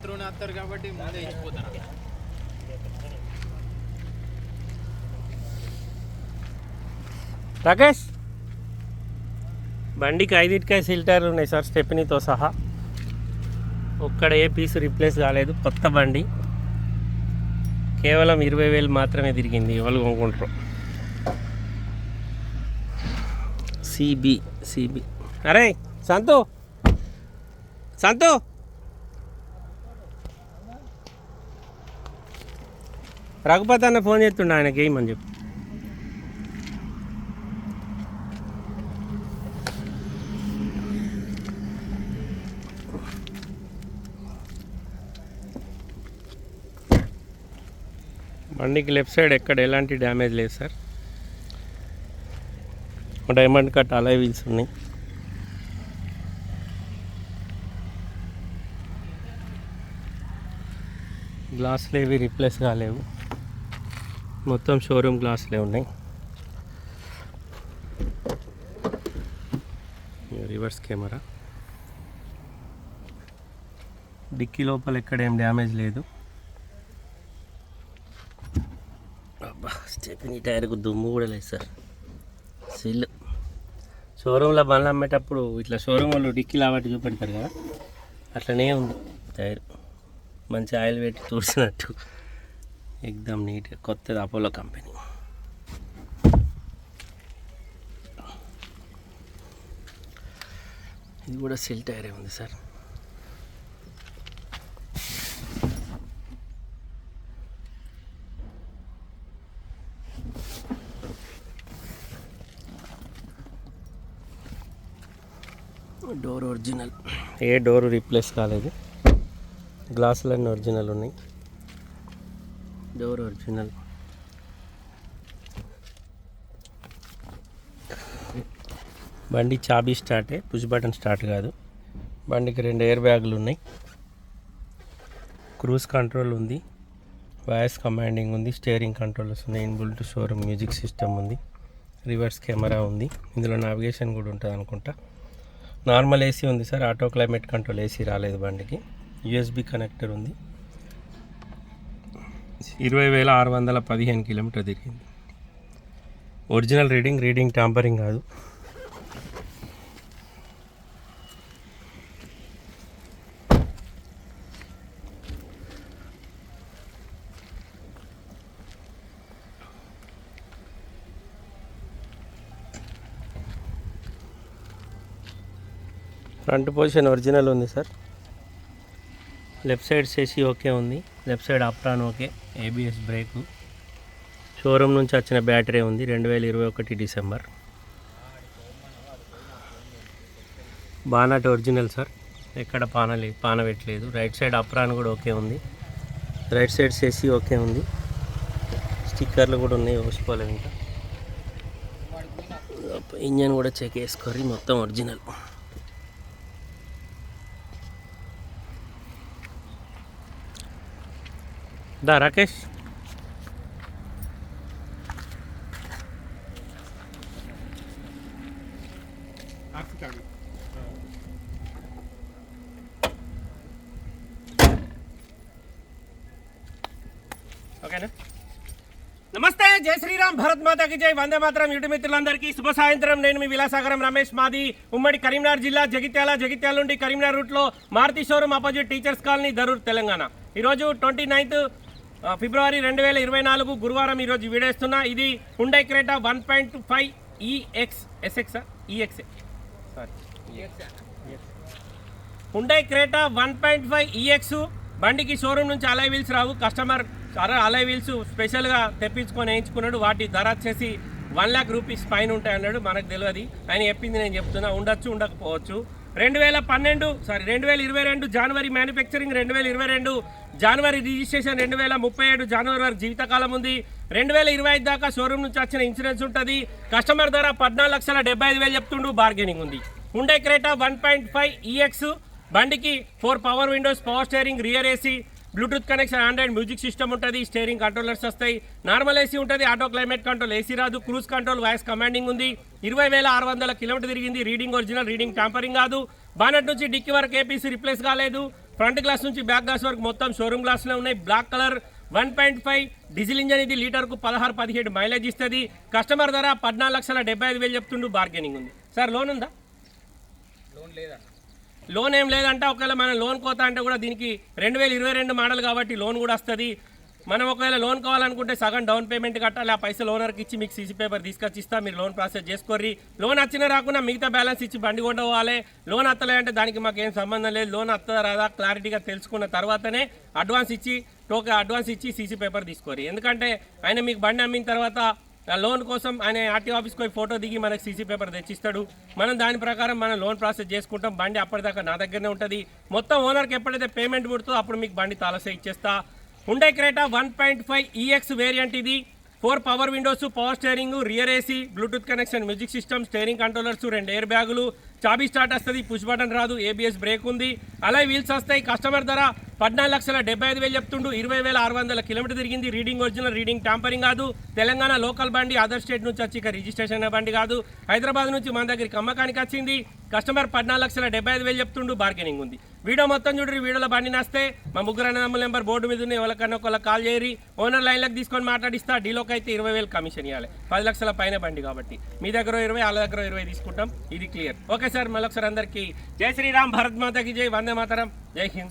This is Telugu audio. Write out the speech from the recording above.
త్రోనే వస్తారు కాబట్టి ముందే ఇచ్చిపోతారు రాకేష్! బండికి ఐదిటికాయ సిల్టర్లు ఉన్నాయి సార్ స్టెప్నీతో సహా. ఒక్కడ ఏ పీస్ రీప్లేస్ కాలేదు కొత్త బండి. కేవలం ఇరవై వేలు మాత్రమే తిరిగింది ఎవరు కొనుక్కుంటారు? సిబి సిబి. అరే సంతు! సంతు! రఘుపతి అన్న ఫోన్ చేస్తుండ ఆయనకి ఏమని చెప్పి. బండికి లెఫ్ట్ సైడ్ ఎక్కడ ఎలాంటి డ్యామేజ్ లేదు sir. Diamond cut alloy wheels ఉన్నాయి. గ్లాసులు ఏవి రీప్లేస్ కాలేవు. మొత్తం షోరూమ్ గ్లాసులే ఉన్నాయి. రివర్స్ కెమెరా డిక్కీ లోపల ఎక్కడ ఏం డ్యామేజ్ లేదు. అబ్బా స్టెఫినీ టైర్కు దుమ్ము కూడా లేదు సార్. సిల్ షోరూంలో బండ్లు అమ్మేటప్పుడు ఇట్లా షోరూమ్ వాళ్ళు డిక్కీ లాబట్టి చూపెడతారు కదా. అట్లనే ఉంది టైర్ మంచి ఆయిల్ పెట్టి చూసినట్టు ఎగ్దమ్ నీట్గా కొత్తది అపోలో కంపెనీ. ఇది కూడా సిల్ టైరే ఉంది సార్. డోర్ ఒరిజినల్ ఏ డోర్ రీప్లేస్ కాలేదు. గ్లాసులన్నీ ఒరిజినల్ ఉన్నాయి. Door original? బండి చాబీ స్టార్టే పుష్ బటన్ స్టార్ట్ కాదు. బండికి రెండు ఎయిర్ బ్యాగులు ఉన్నాయి. క్రూజ్ కంట్రోల్ ఉంది. వాయిస్ కమాండింగ్ ఉంది. స్టీరింగ్ కంట్రోల్స్ ఉన్నాయి. ఇన్బుల్ట్ షోరూమ్ మ్యూజిక్ సిస్టమ్ ఉంది. రివర్స్ కెమెరా ఉంది. ఇందులో నావిగేషన్ కూడా ఉంటుంది అనుకుంటా. నార్మల్ ఏసీ ఉంది sir. Auto climate control AC రాలేదు బండికి. యూఎస్బి కనెక్టర్ ఉంది. ఇరవై వేల ఆరు వందల పదిహేను కిలోమీటర్ తిరిగింది. ఒరిజినల్ రీడింగ్ రీడింగ్ టాంపరింగ్ కాదు. ఫ్రంట్ పొజిషన్ ఒరిజినల్ ఉంది sir. Left side chassis okay ఉంది. Left side apron okay. ABS brake. Showroom నుంచి వచ్చిన బ్యాటరీ ఉంది రెండు వేల ఇరవై ఒకటి డిసెంబర్. Bonnet original sir. ఎక్కడ పాన లే పాన పెట్టలేదు. రైట్ సైడ్ అప్రాన్ కూడా ఓకే ఉంది. రైట్ సైడ్ సెసి ఓకే ఉంది. స్టిక్కర్లు కూడా ఉన్నాయి వేసుకోలేదు ఇంకా. ఇంజన్ కూడా చెక్ చేసుకోరి మొత్తం ఒరిజినల్. దా రాకేష్ ఓకేనా నమస్తే జై శ్రీరామ్ భరత్ మాతాకి జై వందే మాత్రం యూటి మిత్రులందరికీ శుభ సాయంత్రం నేను మీ విలాసాగరం రమేష్ మాది ఉమ్మడి కరీంనగర్ జిల్లా జగిత్యాల జగిత్యాల నుండి కరీంనగర్ రూట్లో Maruti showroom opposite teachers colony Darur Telangana ఈరోజు ట్వంటీ నైన్త్ ఫిబ్రవరి రెండు వేల ఇరవై నాలుగు గురువారం ఈరోజు వీడేస్తున్నా ఇది Hyundai Creta one point five EX SX EX sorry Hyundai Creta one point five EX బండికి షోరూమ్ నుంచి అలై వీల్స్ రావు. కస్టమర్ అరే అలై వీల్స్ స్పెషల్గా తెప్పించుకొని వేయించుకున్నాడు. వాటి ధర వచ్చేసి వన్ ల్యాక్ రూపీస్ పైన ఉంటాయి అన్నాడు మనకు తెలియదు. ఆయన చెప్పింది నేను చెప్తున్నా. ఉండొచ్చు ఉండకపోవచ్చు. రెండు వేల పన్నెండు సారీ రెండు వేల ఇరవై రెండు జనవరి మ్యానుఫ్యాక్చరింగ్ రెండు వేల ఇరవై రెండు జనవరి రిజిస్ట్రేషన్ రెండు వేల ముప్పై ఏడు జనవరి వరకు జీవితకాలం ఉంది. రెండు వేల ఇరవై ఐదు దాకా షోరూమ్ నుంచి వచ్చిన ఇన్సూరెన్స్ ఉంటుంది. కస్టమర్ ధర పద్నాలుగు లక్షల డెబ్బై ఐదు వేలు చెప్తుండు బార్గెనింగ్ ఉంది. Hyundai Creta one point five EX బండికి four power windows power steering rear AC Bluetooth connection Android music system ఉంటుంది స్టేరింగ్ కంట్రోలర్స్ వస్తాయి. నార్మల్ ఏసీ ఉంటుంది ఆటో క్లైమేట్ కంట్రోల్ ఏసీ రాదు క్రూజ్ కంట్రోల్ వాయిస్ కమాండింగ్ ఉంది. ఇరవై వేల ఆరు వందల కిలోమీటర్ తిరిగింది రీడింగ్ ఒరిజినల్ రీడింగ్ టాంపరింగ్ కాదు. బానట్ నుంచి డిక్కి వరకు ఏపీసీ రిప్లేస్ కాలేదు. ఫ్రంట్ గ్లాస్ నుంచి బ్యాక్ గ్లాస్ వరకు మొత్తం షోరూమ్ గ్లాస్లో ఉన్నాయి. Black colour one point five. Diesel engine ఇది లీటర్కు పదహారు పదిహేడు మైలేజ్ ఇస్తుంది. కస్టమర్ ధర పద్నాలుగు లక్షల డెబ్బై ఐదు వేలు చెప్తుండు బార్గెనింగ్ ఉంది. సార్ లోన్ ఉందా? లోన్ లేదా లోన్ ఏం లేదంటే. ఒకవేళ మనం లోన్ కోత అంటే కూడా దీనికి రెండు వేల ఇరవై రెండు మోడల్ కాబట్టి లోన్ కూడా వస్తుంది. మనం ఒకవేళ లోన్ కావాలనుకుంటే సగం డౌన్ పేమెంట్ కట్టాలి ఆ పైసలు ఓనర్కి ఇచ్చి మీకు సీసీ పేపర్ తీసుకొచ్చి ఇస్తా మీరు లోన్ ప్రాసెస్ చేసుకోర్రి. లోన్ వచ్చినా రాకుండా మిగతా బ్యాలెన్స్ ఇచ్చి బండి కొండవాలి లోన్ అత్తలే అంటే దానికి మాకు ఏం సంబంధం లేదు. లోన్ అత్తదా రాదా క్లారిటీగా తెలుసుకున్న తర్వాతనే అడ్వాన్స్ ఇచ్చి టోకెన్ అడ్వాన్స్ ఇచ్చి సీసీ పేపర్ తీసుకోరి ఎందుకంటే ఆయన మీకు బండి అమ్మిన తర్వాత లోన్ కోసం ఆయన ఆర్టీ ఆఫీస్కి పోయి ఫోటో దిగి మనకి సీసీ పేపర్ తెచ్చిస్తాడు. మనం దాని ప్రకారం మనం లోన్ ప్రాసెస్ చేసుకుంటాం. బండి అప్పటిదాకా నా దగ్గరనే ఉంటుంది. మొత్తం ఓనర్కి ఎప్పుడైతే పేమెంట్ పుడుతుందో అప్పుడు మీకు బండి తాలసే ఇచ్చేస్తా. ఉండే Creta one point five EX variant ఇది. Four power windows power steering rear AC Bluetooth connection music system steering controllers రెండు ఎయిర్ బ్యాగులు చాబీ స్టార్ట్ వస్తుంది పుష్ బటన్ రాదు ఏబిఎస్ బ్రేక్ ఉంది. అలా వీల్స్ వస్తాయి కస్టమర్ ధర పద్నాలుగు లక్షల డెబ్బై ఐదు వేలు చెప్తుండు. ఇరవై వేల ఆరు వందల కిలోమీటర్ తిరిగింది. రీడింగ్ ఒరిజినల్ రీడింగ్ టాంపరింగ్ కాదు. తెలంగాణ లోకల్ బండి అదర్ స్టేట్ నుంచి వచ్చి ఇక రిజిస్ట్రేషన్ బండి కాదు. హైదరాబాద్ నుంచి మన దగ్గరికి అమ్మకానికి వచ్చింది. కస్టమర్ పద్నాలుగు లక్షల డెబ్బై ఐదు వేలు చెప్తుండు. బార్గెనింగ్ ఉంది. వీడియో మొత్తం చూడరు వీడియోలో బండి నస్తే. మా ముగ్గురు అన్నదమ్ముల నెంబర్ బోర్డు మీద ఉన్న ఎవరికన్నా ఒకళ్ళ కాల్ చేయరి ఓనర్ లైన్లకు తీసుకొని మాట్లాడిస్తా. డీలోకి అయితే ఇరవై వేలు కమిషన్ ఇవ్వాలి. పది లక్షల పైన బండి కాబట్టి. మీ దగ్గర ఇరవై వాళ్ళ దగ్గర ఇరవై తీసుకుంటాం. ఇది క్లియర్. ఓకే సార్ మళ్ళొకసారి అందరికీ జై శ్రీరామ్. భరత్ మాతకి జై. వంద વંદે માતારામ. જય હિન્દ.